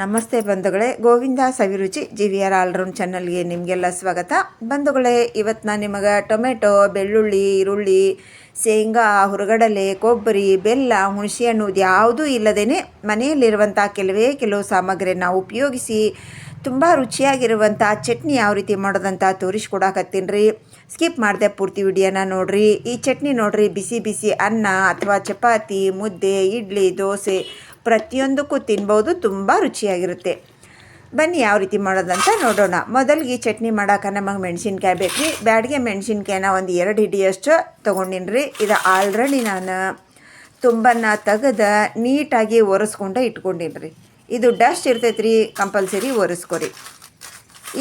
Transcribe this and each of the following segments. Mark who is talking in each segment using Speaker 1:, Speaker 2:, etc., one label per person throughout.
Speaker 1: ನಮಸ್ತೆ ಬಂಧುಗಳೇ, Govinda Saviruchi G V R all round ಚಾನಲ್ಗೆ ನಿಮಗೆಲ್ಲ ಸ್ವಾಗತ. ಬಂಧುಗಳೇ, ಇವತ್ತು ನಾನು ನಿಮಗೆ ಟೊಮೆಟೊ, ಬೆಳ್ಳುಳ್ಳಿ, ಈರುಳ್ಳಿ, ಶೇಂಗಾ, ಹುರಗಡಲೆ, ಕೊಬ್ಬರಿ, ಬೆಲ್ಲ ಹುಣಸೆಹಣ್ಣು ಇದು ಯಾವುದೂ ಇಲ್ಲದೇ ಮನೆಯಲ್ಲಿರುವಂಥ ಕೆಲವೇ ಕೆಲವು ಸಾಮಗ್ರಿಯನ್ನು ಉಪಯೋಗಿಸಿ ತುಂಬ ರುಚಿಯಾಗಿರುವಂಥ ಚಟ್ನಿ ಯಾವ ರೀತಿ ಮಾಡೋದಂತ ತೋರಿಸ್ಕೊಡಕತ್ತೀನಿ ರೀ. ಸ್ಕಿಪ್ ಮಾಡಿದೆ ಪೂರ್ತಿ ವಿಡಿಯೋನ ನೋಡಿರಿ. ಈ ಚಟ್ನಿ ನೋಡಿರಿ, ಬಿಸಿ ಬಿಸಿ ಅನ್ನ ಅಥವಾ ಚಪಾತಿ, ಮುದ್ದೆ, ಇಡ್ಲಿ, ದೋಸೆ ಪ್ರತಿಯೊಂದಕ್ಕೂ ತಿನ್ಬೋದು, ತುಂಬ ರುಚಿಯಾಗಿರುತ್ತೆ. ಬನ್ನಿ ಯಾವ ರೀತಿ ಮಾಡೋದಂತ ನೋಡೋಣ. ಮೊದಲಿಗೆ ಚಟ್ನಿ ಮಾಡೋಕೆ ನಮಗೆ ಮೆಣಸಿನ್ಕಾಯಿ ಬೇಕು ರೀ ಬ್ಯಾಡಿಗೆ ಮೆಣಸಿನ್ಕಾಯಿನ ಒಂದು ಎರಡು ಹಿಡಿಯಷ್ಟು ತೊಗೊಂಡಿನಿ ರೀ ಇದು ಆಲ್ರೆಡಿ ನಾನು ತುಂಬನ್ನು ತೆಗೆದು ನೀಟಾಗಿ ಒರೆಸ್ಕೊಂಡು ಇಟ್ಕೊಂಡಿನಿ ರೀ ಇದು ಡಸ್ಟ್ ಇರ್ತೈತೆ ರೀ ಕಂಪಲ್ಸರಿ ಒರೆಸ್ಕೊರಿ.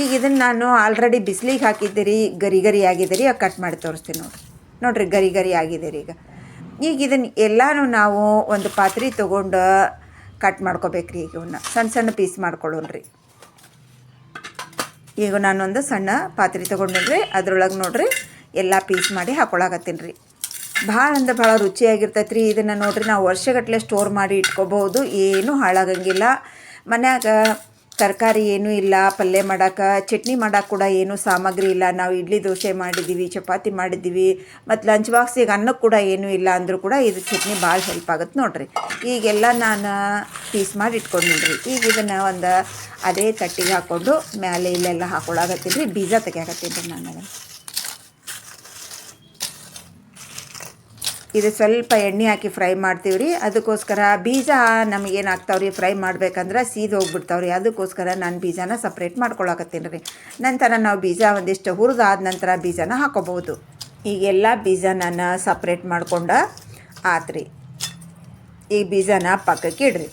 Speaker 1: ಈಗ ಇದನ್ನು ನಾನು ಆಲ್ರೆಡಿ ಬಿಸಿಲಿಗೆ ಹಾಕಿದ್ದೆ ರೀ, ಗರಿ ಗರಿ ಆಗಿದೆ ರೀ ಕಟ್ ಮಾಡಿ ತೋರಿಸ್ತೀನಿ ನೋಡಿರಿ. ನೋಡಿರಿ ಗರಿ ಗರಿ ಆಗಿದೆ ರೀ ಈಗ. ಈಗ ಇದನ್ನು ಎಲ್ಲನೂ ನಾವು ಒಂದು ಪಾತ್ರೆ ತೊಗೊಂಡು ಕಟ್ ಮಾಡ್ಕೋಬೇಕು ರೀ ಈಗ ಇವನ್ನ ಸಣ್ಣ ಸಣ್ಣ ಪೀಸ್ ಮಾಡ್ಕೊಳ್ಳೋಣ್ರಿ ಈಗ ನಾನೊಂದು ಸಣ್ಣ ಪಾತ್ರೆ ತೊಗೊಂಡಿನಿ ಅದ್ರೊಳಗೆ ನೋಡ್ರಿ ಎಲ್ಲ ಪೀಸ್ ಮಾಡಿ ಹಾಕೊಳಕತ್ತೀನಿ ರೀ. ಭಾಳ ಅಂದ್ರೆ ಭಾಳ ರುಚಿಯಾಗಿರ್ತೈತೆ ರೀ ಇದನ್ನು ನೋಡ್ರಿ. ನಾವು ವರ್ಷಗಟ್ಟಲೆ ಸ್ಟೋರ್ ಮಾಡಿ ಇಟ್ಕೋಬಹುದು. ಏನೂ ಹಾಳಾಗಂಗಿಲ್ಲ. ಮನ್ಯಾಗ ತರಕಾರಿ ಏನೂ ಇಲ್ಲ, ಪಲ್ಯ ಮಾಡೋಕೆ, ಚಟ್ನಿ ಮಾಡೋಕೆ ಕೂಡ ಏನೂ ಸಾಮಗ್ರಿ ಇಲ್ಲ. ನಾವು ಇಡ್ಲಿ ದೋಸೆ ಮಾಡಿದ್ದೀವಿ, ಚಪಾತಿ ಮಾಡಿದ್ದೀವಿ, ಮತ್ತು ಲಂಚ್ ಬಾಕ್ಸಿಗೆ ಅನ್ನಕ್ಕೆ ಕೂಡ ಏನೂ ಇಲ್ಲ ಅಂದರೂ ಕೂಡ ಇದು ಚಟ್ನಿ ಭಾಳ ಹೆಲ್ಪ್ ಆಗುತ್ತೆ ನೋಡಿರಿ. ಈಗೆಲ್ಲ ನಾನು ಪೀಸ್ ಮಾಡಿ ಇಟ್ಕೊಂಡಿನಿ ಈಗ ಇದನ್ನು ಒಂದು ಅದೇ ತಟ್ಟಿಗೆ ಹಾಕ್ಕೊಂಡು ಮೇಲೆ ಇಲ್ಲೆಲ್ಲ ಹಾಕೊಳಕತ್ತೀನಿ ರೀ, ಬೀಜ ತೆಗಿಯಾಕತ್ತೀನಿ ರೀ ನಾನು ಇದು ಸ್ವಲ್ಪ ಎಣ್ಣೆ ಹಾಕಿ ಫ್ರೈ ಮಾಡ್ತೀವಿ ರೀ ಅದಕ್ಕೋಸ್ಕರ ಬೀಜ ನಮಗೇನು ಆಗ್ತಾವ್ರಿ ಫ್ರೈ ಮಾಡ್ಬೇಕಂದ್ರೆ ಸೀದ್ ಹೋಗ್ಬಿಡ್ತಾವ್ರಿ. ಅದಕ್ಕೋಸ್ಕರ ನಾನು ಬೀಜನ ಸಪ್ರೇಟ್ ಮಾಡ್ಕೊಳಕತ್ತೀನಿ ರೀ ನಂತರ ನಾವು ಬೀಜ ಒಂದಿಷ್ಟು ಹುರಿದಾದ ನಂತರ ಬೀಜನ ಹಾಕೋಬೋದು ಈಗೆಲ್ಲ ಬೀಜ ನಾನು ಸಪ್ರೇಟ್ ಮಾಡಿಕೊಂಡ ಆತ್ರಿ. ಈ ಬೀಜನ ಪಕ್ಕಕ್ಕೆ ಇಡ್ರಿ.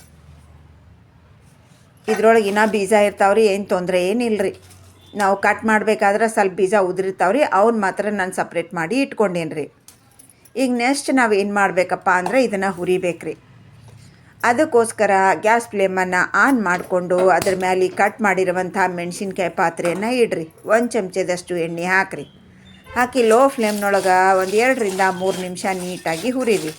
Speaker 1: ಇದ್ರೊಳಗೆ ಇನ್ನೂ ಬೀಜ ಇರ್ತಾವ್ರಿ, ಏನು ತೊಂದರೆ ಏನಿಲ್ಲ ರೀ ನಾವು ಕಟ್ ಮಾಡಬೇಕಾದ್ರೆ ಸ್ವಲ್ಪ ಬೀಜ ಉದುರಿರ್ತಾವ್ರಿ. ಅವ್ನ ಮಾತ್ರ ನಾನು ಸಪ್ರೇಟ್ ಮಾಡಿ ಇಟ್ಕೊಂಡೇನಿ ರೀ ಈಗ ನೆಕ್ಸ್ಟ್ ನಾವು ಏನು ಮಾಡಬೇಕಪ್ಪ ಅಂದರೆ ಇದನ್ನು ಹುರಿಬೇಕು ರೀ ಅದಕ್ಕೋಸ್ಕರ ಗ್ಯಾಸ್ ಫ್ಲೇಮನ್ನು ಆನ್ ಮಾಡಿಕೊಂಡು ಅದ್ರ ಮೇಲೆ ಕಟ್ ಮಾಡಿರುವಂಥ ಮೆಣಸಿನ್ಕಾಯಿ ಪಾತ್ರೆಯನ್ನು ಇಡ್ರಿ. ಒಂದು ಚಮಚದಷ್ಟು ಎಣ್ಣೆ ಹಾಕಿರಿ. ಹಾಕಿ ಲೋ ಫ್ಲೇಮ್ನೊಳಗೆ ಒಂದು ಎರಡರಿಂದ ಮೂರು ನಿಮಿಷ ನೀಟಾಗಿ ಹುರಿರಿ.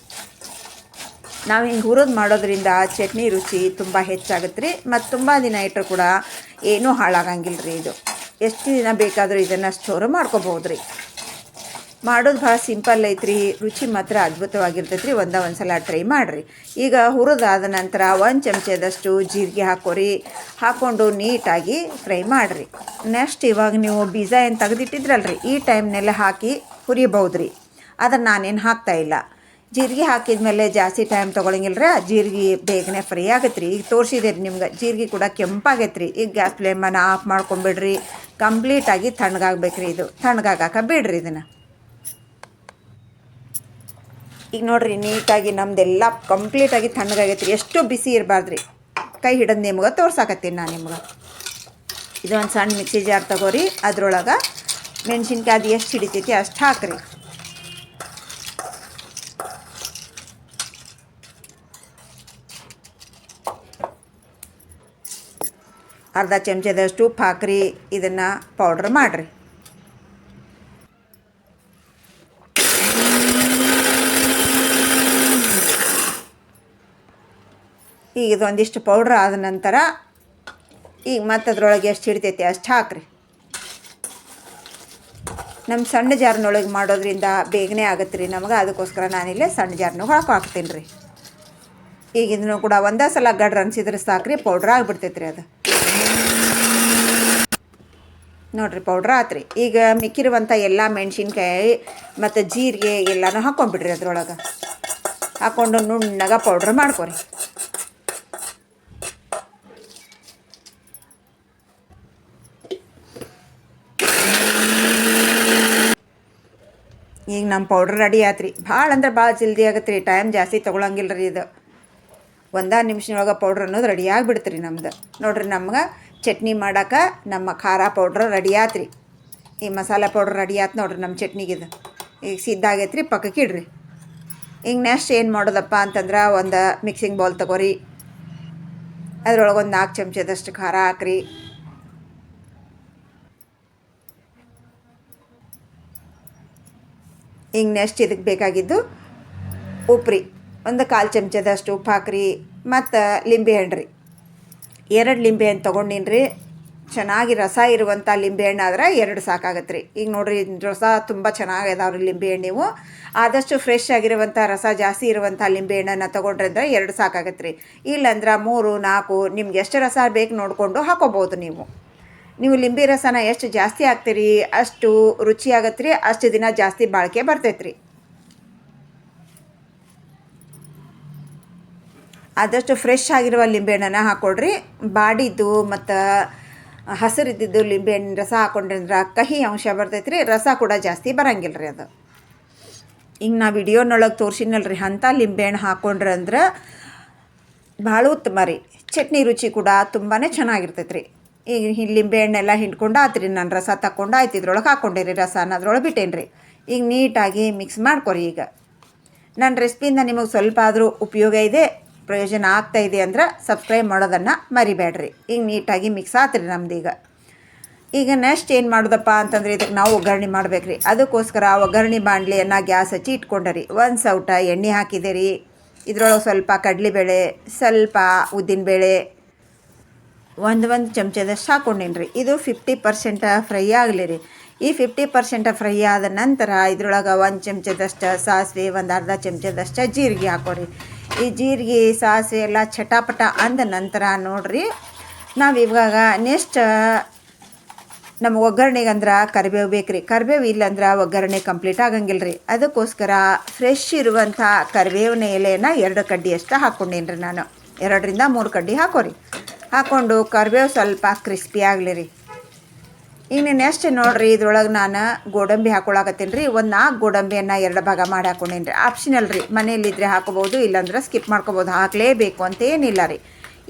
Speaker 1: ನಾವು ಹಿಂಗೆ ಹುರಿದು ಮಾಡೋದ್ರಿಂದ ಚಟ್ನಿ ರುಚಿ ತುಂಬ ಹೆಚ್ಚಾಗುತ್ತೆ ರೀ ಮತ್ತು ತುಂಬ ದಿನ ಇಟ್ಟರು ಕೂಡ ಏನೂ ಹಾಳಾಗಂಗಿಲ್ಲ ರೀ ಇದು. ಎಷ್ಟು ದಿನ ಬೇಕಾದರೂ ಇದನ್ನು ಸ್ಟೋರ್ ಮಾಡ್ಕೋಬೋದು ರೀ ಮಾಡೋದು ಭಾಳ ಸಿಂಪಲ್ ಐತ್ರಿ. ರುಚಿ ಮಾತ್ರ ಅದ್ಭುತವಾಗಿರ್ತೈತೆ ರೀ ಒಂದ ಒಂದು ಸಲ ಟ್ರೈ ಮಾಡಿರಿ. ಈಗ ಹುರಿದಾದ ನಂತರ ಒಂದು ಚಮಚದಷ್ಟು ಜೀರಿಗೆ ಹಾಕೋರಿ. ಹಾಕ್ಕೊಂಡು ನೀಟಾಗಿ ಫ್ರೈ ಮಾಡಿರಿ. ನೆಕ್ಸ್ಟ್ ಇವಾಗ ನೀವು ಬೀಜ ಏನು ತೆಗೆದಿಟ್ಟಿದ್ರಲ್ರಿ, ಈ ಟೈಮ್ನೆಲ್ಲ ಹಾಕಿ ಹುರಿಬಹುದು ರೀ ಅದನ್ನು ನಾನೇನು ಹಾಕ್ತಾಯಿಲ್ಲ ಜೀರಿಗೆ ಹಾಕಿದ ಮೇಲೆ ಜಾಸ್ತಿ ಟೈಮ್ ತೊಗೊಳಂಗಿಲ್ಲ ರೀ ಜೀರಿಗೆ ಬೇಗನೆ ಫ್ರೈ ಆಗತ್ತೆ ರೀ ಈಗ ತೋರಿಸಿದೆ ರೀ ನಿಮ್ಗೆ. ಜೀರಿಗೆ ಕೂಡ ಕೆಂಪಾಗೈತೆ ರೀ ಈಗ ಗ್ಯಾಸ್ ಫ್ಲೇಮನ್ನು ಆಫ್ ಮಾಡ್ಕೊಂಬಿಡ್ರಿ ಕಂಪ್ಲೀಟಾಗಿ ತಣ್ಣಗಾಗ್ಬೇಕು ರೀ ಇದು. ತಣ್ಣಗಾಗಾಕ ಬಿಡ್ರಿ ಇದನ್ನು. ಈಗ ನೋಡ್ರಿ, ನೀಟಾಗಿ ನಮ್ದೆಲ್ಲ ಕಂಪ್ಲೀಟಾಗಿ ತಣ್ಣಗಾಗೈತೆ ರೀ ಎಷ್ಟು ಬಿಸಿ ಇರಬಾರ್ದು ರೀ ಕೈ ಹಿಡಿದು ನಿಮ್ಗೆ ತೋರ್ಸಾಕತ್ತೀನಿ ನಾನು ನಿಮ್ಗೆ. ಇದು ಒಂದು ಸಣ್ಣ ಮಿಕ್ಸಿ ಜಾರ್ ತಗೋರಿ. ಅದ್ರೊಳಗೆ ಮೆಣಸಿನ್ಕಾಯಿ ಅದು ಎಷ್ಟು ಹಿಡಿತೈತಿ ಅಷ್ಟು ಹಾಕ್ರಿ. ಅರ್ಧ ಚಮಚದಷ್ಟು ಉಪ್ಪು ಹಾಕ್ರಿ. ಇದನ್ನು ಪೌಡ್ರ್ ಮಾಡಿರಿ. ಈಗ ಇದೊಂದಿಷ್ಟು ಪೌಡ್ರ್ ಆದ ನಂತರ ಈಗ ಮತ್ತೆ ಅದರೊಳಗೆ ಎಷ್ಟು ಹಿಡಿತೈತಿ, ಅಷ್ಟು ಹಾಕ್ರಿ. ನಮ್ಮ ಸಣ್ಣ ಜಾರ್ನೊಳಗೆ ಮಾಡೋದ್ರಿಂದ ಬೇಗನೆ ಆಗುತ್ತೆ ರೀ ನಮಗೆ ಅದಕ್ಕೋಸ್ಕರ ನಾನಿಲ್ಲೇ ಸಣ್ಣ ಜಾರ್ನಾಗ ಹಾಕಿ ಹಾಕ್ತೀನಿ ರೀ ಈಗ ಇದನ್ನು ಕೂಡ ಒಂದೇ ಸಲ ಗಡ್ರ ಅನ್ಸಿದ್ರೆ ಸಾಕ್ರಿ ಪೌಡ್ರ್ ಆಗಿಬಿಡ್ತೈತೆ ರೀ ಅದು. ನೋಡಿರಿ ಪೌಡ್ರ್ ಆತ್ರಿ. ಈಗ ಮಿಕ್ಕಿರುವಂಥ ಎಲ್ಲ ಮೆಣಸಿನ್ಕಾಯಿ ಮತ್ತು ಜೀರಿಗೆ ಎಲ್ಲನೂ ಹಾಕ್ಕೊಂಬಿಡ್ರಿ ಅದ್ರೊಳಗೆ. ಹಾಕ್ಕೊಂಡು ನುಣ್ಣಗೆ ಪೌಡ್ರ್ ಮಾಡ್ಕೊರಿ. ಈಗ ನಮ್ಮ ಪೌಡ್ರ್ ರೆಡಿ ಆತ್ರಿ. ಭಾಳ ಅಂದ್ರೆ ಭಾಳ ಜಲ್ದಿ ಆಗತ್ತೆ ರೀ ಟೈಮ್ ಜಾಸ್ತಿ ತೊಗೊಳಂಗಿಲ್ಲ ರೀ ಇದು. ಒಂದೇ ನಿಮಿಷದೊಳಗೆ ಪೌಡ್ರ್ ಅನ್ನೋದು ರೆಡಿ ಆಗಿಬಿಡ್ತು ರೀ ನಮ್ದು. ನೋಡಿರಿ ನಮ್ಗೆ ಚಟ್ನಿ ಮಾಡೋಕೆ ನಮ್ಮ ಖಾರ ಪೌಡ್ರ್ ರೆಡಿ ಆತ್ರಿ. ಈ ಮಸಾಲೆ ಪೌಡ್ರ್ ರೆಡಿ ಆಯ್ತು ನೋಡ್ರಿ ನಮ್ಮ ಚಟ್ನಿಗಿದು ಈಗ ಸಿದ್ಧಾಗೈತೆ ರೀ ಪಕ್ಕಕ್ಕೆ ಇಡ್ರಿ. ಈಗ ನೆಕ್ಸ್ಟ್ ಏನು ಮಾಡೋದಪ್ಪ ಅಂತಂದ್ರೆ ಒಂದು ಮಿಕ್ಸಿಂಗ್ ಬೌಲ್ ತಗೋರಿ. ಅದರೊಳಗೆ ಒಂದು ನಾಲ್ಕು ಚಮಚದಷ್ಟು ಖಾರ ಹಾಕ್ರಿ. ಈಗ ನೆಕ್ಸ್ಟ್ ಇದಕ್ಕೆ ಬೇಕಾಗಿದ್ದು ಉಪ್ಪು ರೀ ಒಂದು ಕಾಲು ಚಮಚದಷ್ಟು ಉಪ್ಪು ಹಾಕ್ರಿ ಮತ್ತು ಲಿಂಬೆ ಹಣ್ಣು ರೀ ಎರಡು ಲಿಂಬೆ ಹಣ್ಣು ತೊಗೊಂಡಿನಿ ರೀ ಚೆನ್ನಾಗಿ ರಸ ಇರುವಂಥ ಲಿಂಬೆ ಹಣ್ಣು ಆದ್ರೆ ಎರಡು ಸಾಕಾಗತ್ತೆ ರೀ ಈಗ ನೋಡಿರಿ ರಸ ತುಂಬ ಚೆನ್ನಾಗಿ ಲಿಂಬೆ ಹಣ್ಣು ನೀವು. ಆದಷ್ಟು ಫ್ರೆಶ್ ಆಗಿರುವಂಥ ರಸ ಜಾಸ್ತಿ ಇರುವಂಥ ಲಿಂಬೆ ಹಣ್ಣನ್ನು ತೊಗೊಂಡ್ರೆ ಅಂದ್ರೆ ಎರಡು ಸಾಕಾಗತ್ತೆ ರೀ ಇಲ್ಲಂದ್ರೆ ಮೂರು, ನಾಲ್ಕು, ನಿಮ್ಗೆ ಎಷ್ಟು ರಸ ಬೇಕು ನೋಡಿಕೊಂಡು ಹಾಕೋಬೋದು ನೀವು. ನೀವು ಲಿಂಬೆ ರಸನ ಎಷ್ಟು ಜಾಸ್ತಿ ಹಾಕ್ತೀರಿ, ಅಷ್ಟು ರುಚಿ ಆಗತ್ತೆ ರೀ ಅಷ್ಟು ದಿನ ಜಾಸ್ತಿ ಬಾಳಿಕೆ ಬರ್ತೈತೆ ರೀ ಆದಷ್ಟು ಫ್ರೆಶ್ ಆಗಿರುವ ಲಿಂಬೆಹಣ್ಣನ್ನು ಹಾಕ್ಕೊಡ್ರಿ ಬಾಡಿದ್ದು ಮತ್ತು ಹಸಿರಿದ್ದಿದ್ದು ಲಿಂಬೆಹಣ್ಣು ರಸ ಹಾಕ್ಕೊಂಡ್ರೆ ಕಹಿ ಅಂಶ ಬರ್ತೈತೆ ರೀ ರಸ ಕೂಡ ಜಾಸ್ತಿ ಬರಂಗಿಲ್ಲ ರೀ ಅದು. ಈಗ ನಾ ವಿಡಿಯೋನೊಳಗೆ ತೋರಿಸಿನಲ್ಲ ರೀ ಅಂಥ ಲಿಂಬೆಹಣ್ಣು ಹಾಕ್ಕೊಂಡ್ರೆ ಅಂದ್ರೆ ಭಾಳ ಉತ್ತಮ ರೀ. ಚಟ್ನಿ ರುಚಿ ಕೂಡ ತುಂಬಾ ಚೆನ್ನಾಗಿರ್ತೈತೆ ರೀ ಈಗ ಹಿ ಲಿಂಬೆಹಣ್ಣೆಲ್ಲ ಹಿಂಡ್ಕೊಂಡು ಆತ್ರಿ ನಾನು ರಸ ತಕ್ಕೊಂಡು ಆಯ್ತು ಇದ್ರೊಳಗೆ ಹಾಕ್ಕೊಂಡಿರಿ ರಸ ಅದ್ರೊಳಗೆ ಬಿಟ್ಟೇನಿ ರೀ ಈಗ ನೀಟಾಗಿ ಮಿಕ್ಸ್ ಮಾಡ್ಕೊರಿ ಈಗ. ನನ್ನ ರೆಸಿಪಿಯಿಂದ ನಿಮಗೆ ಸ್ವಲ್ಪ ಆದರೂ ಉಪಯೋಗ ಇದೆ, ಪ್ರಯೋಜನ ಆಗ್ತಾ ಇದೆ ಅಂದ್ರೆ ಸಬ್ಸ್ಕ್ರೈಬ್ ಮಾಡೋದನ್ನು ಮರಿಬೇಡ್ರಿ. ಈಗ ನೀಟಾಗಿ ಮಿಕ್ಸ್ ಆತ್ರಿ ನಮ್ದೀಗ ಈಗ. ನೆಕ್ಸ್ಟ್ ಏನು ಮಾಡೋದಪ್ಪ ಅಂತಂದರೆ ಇದಕ್ಕೆ ನಾವು ಒಗ್ಗರಣೆ ಮಾಡ್ಬೇಕು ರೀ ಅದಕ್ಕೋಸ್ಕರ ಒಗ್ಗರಣೆ ಬಾಣಲಿಯನ್ನು ಗ್ಯಾಸ್ ಹಚ್ಚಿ ಇಟ್ಕೊಂಡರಿ. ಒಂದು ಸೌಟ ಎಣ್ಣೆ ಹಾಕಿದೆ ರೀ ಇದ್ರೊಳಗೆ ಸ್ವಲ್ಪ ಕಡಲೆಬೇಳೆ, ಸ್ವಲ್ಪ ಉದ್ದಿನಬೇಳೆ ಒಂದು ಒಂದು ಚಮಚದಷ್ಟು ಹಾಕೊಂಡೇನಿ ರೀ ಇದು ಫಿಫ್ಟಿ ಪರ್ಸೆಂಟ್ ಫ್ರೈ ಆಗಲಿ ರೀ. ಈ ಫಿಫ್ಟಿ ಪರ್ಸೆಂಟ್ ಫ್ರೈ ಆದ ನಂತರ ಇದ್ರೊಳಗೆ ಒಂದು ಚಮಚದಷ್ಟು ಸಾಸಿವೆ, ಒಂದು ಅರ್ಧ ಚಮಚದಷ್ಟು ಜೀರಿಗೆ ಹಾಕೋರಿ. ಈ ಜೀರಿಗೆ, ಸಾಸಿವೆ ಎಲ್ಲ ಚಟಾಪಟ ಅಂದ ನಂತರ ನೋಡ್ರಿ, ನಾವು ಇವಾಗ ನೆಕ್ಸ್ಟ್ ನಮ್ಮ ಒಗ್ಗರಣೆಗೆ ಅಂದ್ರೆ ಕರಿಬೇವು ಬೇಕು ರೀ ಕರಿಬೇವು ಇಲ್ಲಂದ್ರೆ ಒಗ್ಗರಣೆ ಕಂಪ್ಲೀಟ್ ಆಗಂಗಿಲ್ಲ ರೀ ಅದಕ್ಕೋಸ್ಕರ ಫ್ರೆಶ್ ಇರುವಂಥ ಕರಿಬೇವಿನ ಎಲೆಯನ್ನು ಎರಡು ಕಡ್ಡಿಯಷ್ಟು ಹಾಕ್ಕೊಂಡೇನಿ ರೀ ನಾನು. ಎರಡರಿಂದ ಮೂರು ಕಡ್ಡಿ ಹಾಕೋರಿ. ಹಾಕ್ಕೊಂಡು ಕರಿಬೇವು ಸ್ವಲ್ಪ ಕ್ರಿಸ್ಪಿ ಆಗಲಿ ರೀ. ಈಗ ನೆಕ್ಸ್ಟ್ ನೋಡಿರಿ ಇದ್ರೊಳಗೆ ನಾನು ಗೋಡಂಬಿ ಹಾಕೊಳಕತ್ತೀನಿ ರೀ. ಒಂದು ನಾಲ್ಕು ಗೋಡಂಬಿಯನ್ನು ಎರಡು ಭಾಗ ಮಾಡಿ ಹಾಕೊಂಡೇನಿ ರೀ. ಆಪ್ಷನಲ್ ರೀ. ಮನೆಯಲ್ಲಿದ್ದರೆ ಹಾಕೋಬೋದು ಇಲ್ಲಾಂದ್ರೆ ಸ್ಕಿಪ್ ಮಾಡ್ಕೋಬೋದು ಹಾಕಲೇಬೇಕು ಅಂತ ಏನಿಲ್ಲ ರೀ.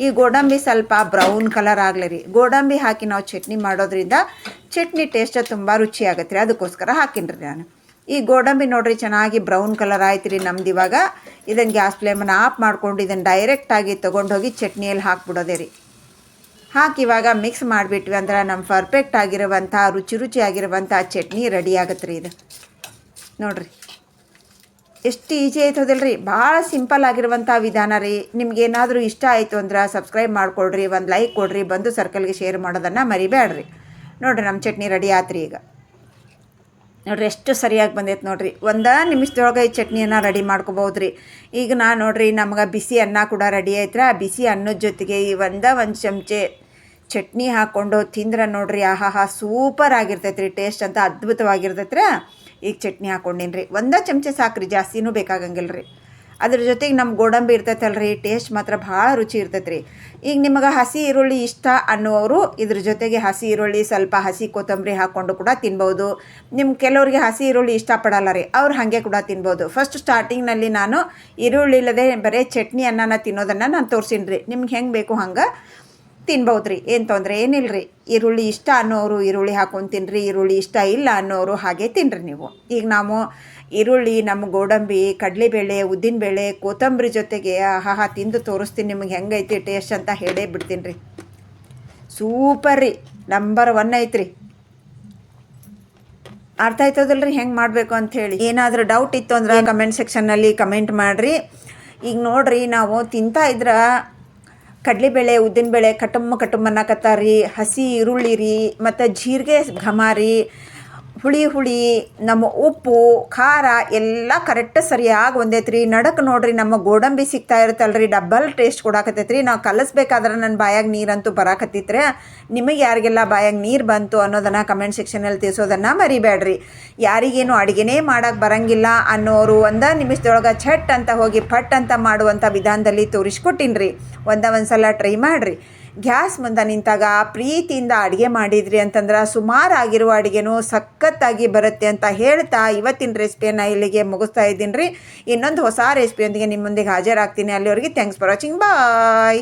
Speaker 1: ಈ ಗೋಡಂಬಿ ಸ್ವಲ್ಪ ಬ್ರೌನ್ ಕಲರ್ ಆಗಲಿ ರೀ. ಗೋಡಂಬಿ ಹಾಕಿ ನಾವು ಚಟ್ನಿ ಮಾಡೋದ್ರಿಂದ ಚಟ್ನಿ ಟೇಸ್ಟ್ ತುಂಬ ರುಚಿ ಆಗುತ್ತೆ ರೀ. ಅದಕ್ಕೋಸ್ಕರ ಹಾಕಿನ್ರಿ ನಾನು. ಈ ಗೋಡಂಬಿ ನೋಡಿರಿ, ಚೆನ್ನಾಗಿ ಬ್ರೌನ್ ಕಲರ್ ಆಯ್ತು ರೀ ನಮ್ದು ಇವಾಗ. ಇದನ್ನು ಗ್ಯಾಸ್ ಫ್ಲೇಮನ್ನು ಆಫ್ ಮಾಡ್ಕೊಂಡು ಇದನ್ನು ಡೈರೆಕ್ಟಾಗಿ ತೊಗೊಂಡೋಗಿ ಚಟ್ನಿಯಲ್ಲಿ ಹಾಕ್ಬಿಡೋದೇ ರೀ. ಹಾಕಿ ಇವಾಗ ಮಿಕ್ಸ್ ಮಾಡಿಬಿಟ್ವಿ ಅಂದ್ರೆ ನಮ್ಮ ಪರ್ಫೆಕ್ಟ್ ಆಗಿರುವಂಥ ರುಚಿ ರುಚಿ ಆಗಿರುವಂಥ ಚಟ್ನಿ ರೆಡಿ ಆಗತ್ತೆ ರೀ ಇದು. ನೋಡಿರಿ. ಎಷ್ಟು ಈಜಿ ಆಯ್ತದಲ್ಲ ರೀ ಭಾಳ ಸಿಂಪಲ್ ಆಗಿರುವಂಥ ವಿಧಾನ ರೀ. ನಿಮ್ಗೇನಾದರೂ ಇಷ್ಟ ಆಯಿತು ಅಂದ್ರೆ ಸಬ್ಸ್ಕ್ರೈಬ್ ಮಾಡಿಕೊಡ್ರಿ, ಒಂದು ಲೈಕ್ ಕೊಡ್ರಿ, ಬಂದು ಸರ್ಕಲ್ಗೆ ಶೇರ್ ಮಾಡೋದನ್ನು ಮರಿಬೇಡ್ರಿ. ನೋಡಿರಿ ನಮ್ಮ ಚಟ್ನಿ ರೆಡಿ ಆತ್ರಿ ಈಗ. ನೋಡ್ರಿ ಎಷ್ಟು ಸರಿಯಾಗಿ ಬಂದೈತೆ ನೋಡ್ರಿ. ಒಂದು ನಿಮಿಷದೊಳಗೆ ಈ ಚಟ್ನಿಯನ್ನು ರೆಡಿ ಮಾಡ್ಕೋಬೋದು ರೀ ಈಗ ನಾ ನೋಡ್ರಿ ನಮ್ಗೆ ಬಿಸಿ ಅನ್ನ ಕೂಡ ರೆಡಿ ಐತ್ರ. ಆ ಬಿಸಿ ಅನ್ನದ ಜೊತೆಗೆ ಈ ಒಂದು ಒಂದು ಚಮಚೆ ಚಟ್ನಿ ಹಾಕ್ಕೊಂಡು ತಿಂದ್ರೆ ನೋಡ್ರಿ, ಆಹಾಹಾ, ಸೂಪರ್ ಆಗಿರ್ತೈತೆ ರೀ ಟೇಸ್ಟ್ ಅಂತ ಅದ್ಭುತವಾಗಿರ್ತೈತೆ ರೀ ಈಗ ಚಟ್ನಿ ಹಾಕ್ಕೊಂಡಿನ್ರಿ ಒಂದೇ ಚಮಚ ಸಾಕ್ರಿ, ಜಾಸ್ತಿನೂ ಬೇಕಾಗಂಗಿಲ್ಲ ರೀ ಅದ್ರ ಜೊತೆಗೆ ನಮ್ಮ ಗೋಡಂಬಿ ಇರ್ತೈತಲ್ಲ ರೀ ಟೇಸ್ಟ್ ಮಾತ್ರ ಭಾಳ ರುಚಿ ಇರ್ತೈತೆ ರೀ ಈಗ ನಿಮಗೆ ಹಸಿ ಈರುಳ್ಳಿ ಇಷ್ಟ ಅನ್ನುವರು ಇದ್ರ ಜೊತೆಗೆ ಹಸಿ ಈರುಳ್ಳಿ, ಸ್ವಲ್ಪ ಹಸಿ ಕೊತ್ತಂಬರಿ ಹಾಕ್ಕೊಂಡು ಕೂಡ ತಿನ್ಬೋದು. ನಿಮ್ಮ ಕೆಲವ್ರಿಗೆ ಹಸಿ ಈರುಳ್ಳಿ ಇಷ್ಟಪಡಲ್ಲ ರೀ, ಅವ್ರು ಹಾಗೆ ಕೂಡ ತಿನ್ಬೋದು. ಫಸ್ಟ್ ಸ್ಟಾರ್ಟಿಂಗ್ನಲ್ಲಿ ನಾನು ಈರುಳ್ಳಿ ಇಲ್ಲದೆ ಬರೀ ಚಟ್ನಿ ಅನ್ನನ ತಿನ್ನೋದನ್ನು ನಾನು ತೋರಿಸಿನ್ರಿ. ರೀ ನಿಮ್ಗೆ ಹೆಂಗೆ ಬೇಕು ಹಂಗೆ ತಿನ್ಬೋದು ರೀ ಏನು ತೊಂದರೆ ಏನಿಲ್ಲ ರೀ ಈರುಳ್ಳಿ ಇಷ್ಟ ಅನ್ನೋರು ಈರುಳ್ಳಿ ಹಾಕೊಂಡು ತಿನ್ನಿರಿ ಈರುಳ್ಳಿ ಇಷ್ಟ ಇಲ್ಲ ಅನ್ನೋರು ಹಾಗೆ ತಿನ್ನಿರಿ ನೀವು. ಈಗ ನಾವು ಈರುಳ್ಳಿ ನಮ್ಮ ಗೋಡಂಬಿ ಕಡಲೆಬೇಳೆ ಉದ್ದಿನಬೇಳೆ ಕೊತ್ತಂಬರಿ ಜೊತೆಗೆ ಆಹಾ ತಿಂದು ತೋರಿಸ್ತೀನಿ ನಿಮಗೆ ಹೆಂಗೈತಿ ಟೇಸ್ಟ್ ಅಂತ ಹೇಳೇ ಬಿಡ್ತೀನಿ ರೀ ಸೂಪರ್ ರೀ. ನಂಬರ್ ಒನ್ ಐತ್ರಿ. ಅರ್ಥ ಆಯ್ತದಲ್ಲ ರೀ ಹೆಂಗೆ ಮಾಡಬೇಕು ಅಂಥೇಳಿ ಏನಾದರೂ ಡೌಟ್ ಇತ್ತು ಅಂದ್ರೆ ಕಮೆಂಟ್ ಸೆಕ್ಷನ್ನಲ್ಲಿ ಕಮೆಂಟ್ ಮಾಡಿರಿ. ಈಗ ನೋಡ್ರಿ ನಾವು ತಿಂತಾ ಇದ್ರೆ ಕಡಲೆಬೇಳೆ ಉದ್ದಿನಬೇಳೆ ಕಟುಮ್ಮ ಕಟುಂಬ ಅನ್ನಕತ್ತಾರಿ ಹಸಿ ಈರುಳ್ಳಿ ರೀ ಮತ್ತು ಜೀರಿಗೆ ಘಮಾರಿ ಹುಳಿ ಹುಳಿ, ನಮ್ಮ ಉಪ್ಪು, ಖಾರ ಎಲ್ಲ ಕರೆಕ್ಟ್ ಸರಿಯಾಗಿ ಒಂದೈತ್ರಿ ನಡಕ್ಕೆ ನೋಡ್ರಿ, ನಮ್ಮ ಗೋಡಂಬಿ ಸಿಗ್ತಾ ಇರುತ್ತಲ್ರಿ ಡಬ್ಬಲ್ ಟೇಸ್ಟ್ ಕೊಡಾಕತ್ತೈತ್ರಿ ನಾವು ಕಲಿಸ್ಬೇಕಾದ್ರೆ ನನ್ನ ಬಾಯಾಗ ನೀರಂತೂ ಬರಾಕತ್ತಿತ್ರೆ. ನಿಮಗೆ ಯಾರಿಗೆಲ್ಲ ಬಾಯಾಗ ನೀರು ಬಂತು ಅನ್ನೋದನ್ನು ಕಮೆಂಟ್ ಸೆಕ್ಷನಲ್ಲಿ ತಿಳಿಸೋದನ್ನು ಮರಿಬೇಡ್ರಿ. ಯಾರಿಗೇನು ಅಡುಗೆನೇ ಮಾಡೋಕ್ಕೆ ಬರಂಗಿಲ್ಲ ಅನ್ನೋರು ಒಂದೇ ನಿಮಿಷದೊಳಗೆ ಛಟ್ ಅಂತ ಹೋಗಿ, ಪಟ್ ಅಂತ ಮಾಡುವಂಥ ವಿಧಾನದಲ್ಲಿ ತೋರಿಸ್ಕೊಟ್ಟಿನ್ರಿ. ಒಂದ ಒಂದು ಸಲ ಟ್ರೈ ಮಾಡಿರಿ. ಗ್ಯಾಸ್ ಮುಂದೆ ನಿಂತಾಗ ಪ್ರೀತಿಯಿಂದ ಅಡುಗೆ ಮಾಡಿದ್ರಿ ಅಂತಂದ್ರೆ ಸುಮಾರು ಆಗಿರುವ ಅಡುಗೆನೂ ಸಖತ್ತಾಗಿ ಬರುತ್ತೆ ಅಂತ ಹೇಳ್ತಾ ಇವತ್ತಿನ ರೆಸಿಪಿಯನ್ನು ಇಲ್ಲಿಗೆ ಮುಗಿಸ್ತಾ ಇದ್ದೀನಿ ರೀ ಇನ್ನೊಂದು ಹೊಸ ರೆಸಿಪಿಯೊಂದಿಗೆ ನಿಮ್ಮ ಮುಂದೆ ಹಾಜರಾಗ್ತೀನಿ. ಅಲ್ಲಿವರೆಗೆ ಥ್ಯಾಂಕ್ಸ್ ಫಾರ್ ವಾಚಿಂಗ್ ಬಾಯ್